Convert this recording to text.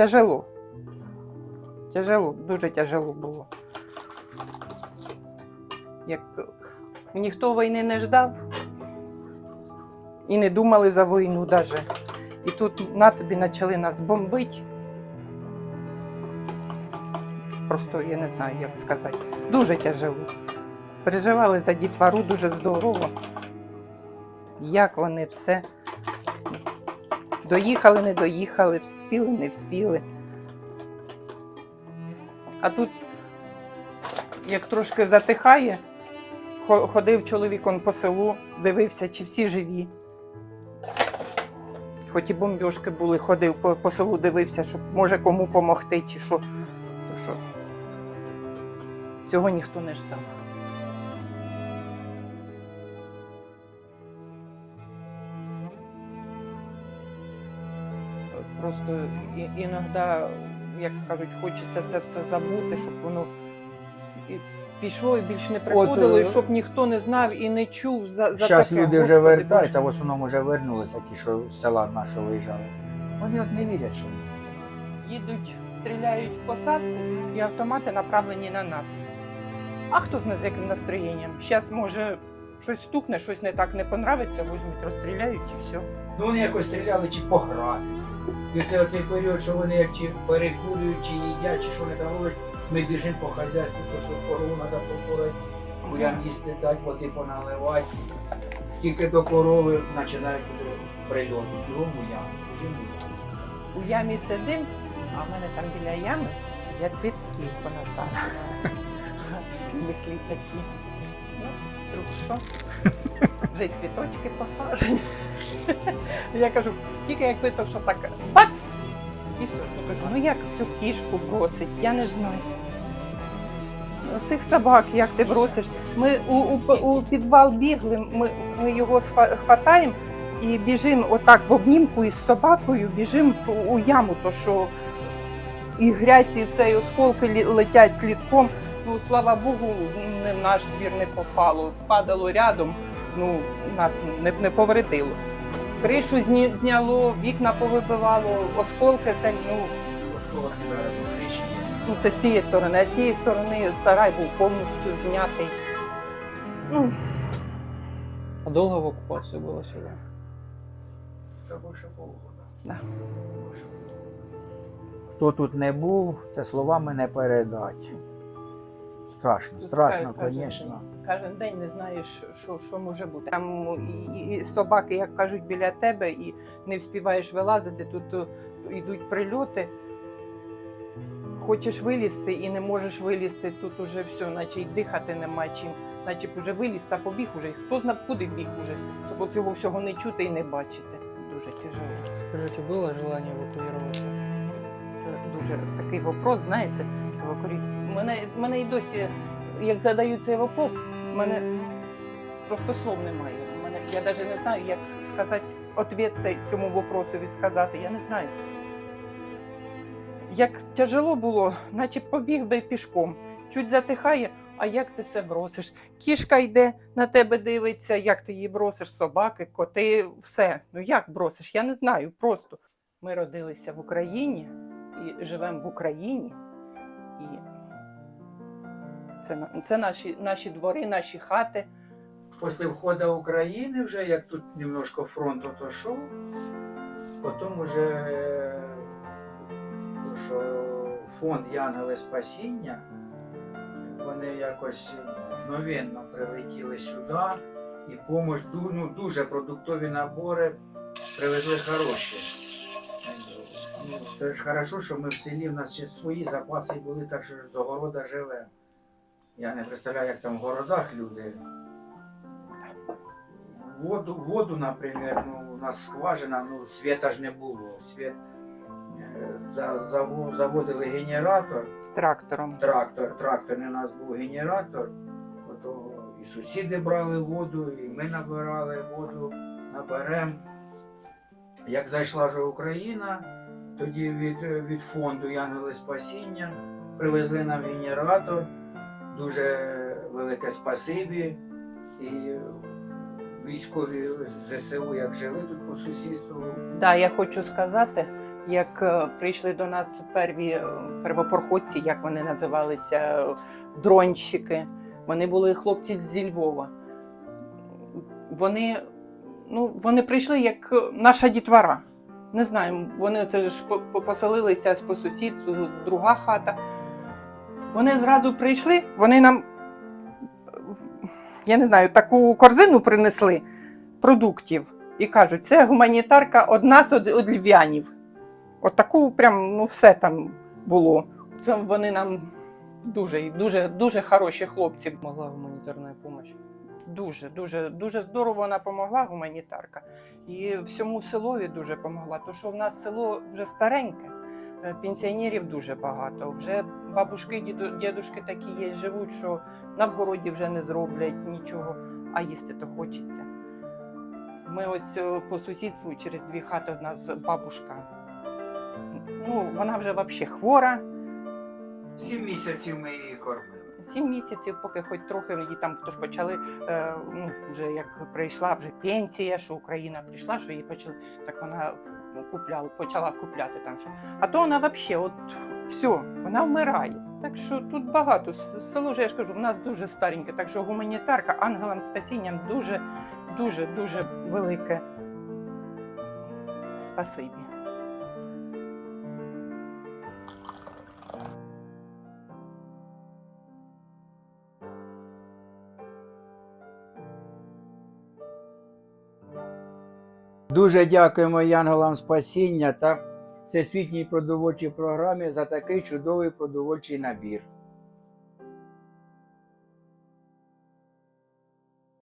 тяжело. Тяжело, дуже тяжело було. Як ніхто війни не ждав і не думали за війну навіть. І тут на тобі почали нас бомбити. Просто я не знаю, як сказати. Дуже тяжело. Переживали за дітвору дуже здорово. Як вони все. Доїхали, не доїхали, вспіли, не вспіли. А тут, як трошки затихає, ходив чоловік он по селу, дивився, чи всі живі. Хоч і бомбьошки були, ходив по, по селу, дивився, щоб може кому допомогти, чи що. То що. Цього ніхто не ждав. Просто іноді, як кажуть, хочеться це все забути, щоб воно пішло і більш не приходило, е, і щоб ніхто не знав і не чув за, за Зараз люди вже вертаються, в основному вже вернулися, ті, що з села нашого виїжджали. Вони от не вірять, що їдуть, стріляють в посадку, і автомати направлені на нас. А хто з яким настроєнням? Зараз, може, щось стукне, щось не так не понравиться, візьмуть, розстріляють і все. Ну вони якось стріляли чи по графіку. І це оцей період, що вони як чи перекурюють, чи їдять, чи що вони там роблять, ми біжимо по хазяйству, то що корову треба попорати, курям їсти дати, води поналивати. Тільки до корови починають прильоти. Бігом у яму, біжимо у. У ямі сидим, а в мене там біля ями я цвітків понасаджувала. Мислі такі. Ну, вдруг що? Вже й цвіточки посаджені. Я кажу, тільки як виток, що так бац! І все, що кажу, ну як цю кішку бросить, я не знаю. Цих собак, як ти бросиш? Ми у, у, у підвал бігли, ми, ми його хватаємо і біжимо отак в обнімку із собакою, біжимо у яму, то що і грязь, і і осколки летять слідком. Ну, слава Богу, не в наш двір не попало. Падало рядом, ну, нас не, не повредило. Кришу зні, зняло, вікна повибивало, осколки це, ну, Осколок зараз у криші є. ну, це з цієї сторони, а з цієї сторони сарай був повністю знятий. Ну, А долго в оккупации было сюда? Та більше полгода. Да. Більше полгода. Хто тут не був, це словами не передати. Страшно, страшно, Кожен звісно. Кожен день не знаєш, що, що може бути. Там і, і- собаки, як кажуть, біля тебе, і не вспіваєш вилазити, тут йдуть прильоти. Хочеш вилізти і не можеш вилізти, тут уже все, наче й дихати нема чим. Наче б уже виліз та побіг уже. І Хто зна куди біг уже, щоб цього всього не чути і не бачити. Дуже тяжело. Скажите, было желание эвакуироваться? Це дуже такий вопрос, знаєте, евакуюють. Мене, мене і досі, як задають цей вопрос, мене просто слов немає. Мене, я навіть не знаю, як сказати відповідь цьому вопросові сказати. Я не знаю. Як тяжело було, наче побіг би пішком. Чуть затихає, а як ти це бросиш? Кішка йде на тебе дивиться, як ти її бросиш, собаки, коти, все. Ну як бросиш? Я не знаю. Просто ми родилися в Україні і живемо в Україні. І це, це наші, наші двори, наші хати. Після входу України, вже як тут немножко фронт отошов, потім вже е, що фонд Янголи Спасіння, вони якось мгновенно прилетіли сюди і помощ, ну, дуже продуктові набори привезли хороші. Ну, Це ж хорошо, що ми в селі, в нас ще свої запаси були, так що з огорода живемо. Я не представляю, як там в городах люди воду, воду, наприклад, ну, у нас скважина, ну, світа ж не було. Світ, е, за, заводили генератор, Трактором. трактор, тракторний у нас був генератор, ото і сусіди брали воду, і ми набирали воду, наберемо. Як зайшла вже Україна, тоді від, від фонду Янголи Спасіння привезли нам генератор, дуже велике спасибі. І військові ЗСУ як жили тут по сусідству. Да, я хочу сказати, як е, прийшли до нас перві е, первопроходці, як вони називалися, е, дронщики. Вони були хлопці зі Львова. Вони, ну, вони прийшли як наша дітвора. Не знаю, вони це ж по- по- поселилися по сусідству, друга хата. Вони зразу прийшли, вони нам, я не знаю, таку корзину принесли продуктів і кажуть, це гуманітарка од нас, од, львів'янів. От таку прям, ну, все там було. Це вони нам дуже, дуже, дуже хороші хлопці. Могла гуманітарна допомога. Дуже, дуже, дуже здорово вона допомогла, гуманітарка. І всьому селові дуже допомогла. Тому що в нас село вже стареньке, е, пенсіонерів дуже багато. Вже бабушки, діду, дідушки такі є, живуть, що на вгороді вже не зроблять нічого, а їсти то хочеться. Ми ось е, по сусідству через дві хати у нас бабушка. Ну, вона вже взагалі хвора. Сім місяців ми її кормили. Сім місяців, поки хоч трохи її там хто ж почали, е, ну вже як прийшла вже пенсія, що Україна прийшла, що її почали, так вона купляла, почала купляти там. Що. А то вона взагалі, от все, вона вмирає. Так що тут багато. Село вже я ж кажу, в нас дуже стареньке, так що гуманітарка ангелам спасінням дуже, дуже, дуже велике спасибі. Дуже дякуємо Янголам Спасіння та Всесвітній продовольчій програмі за такий чудовий продовольчий набір.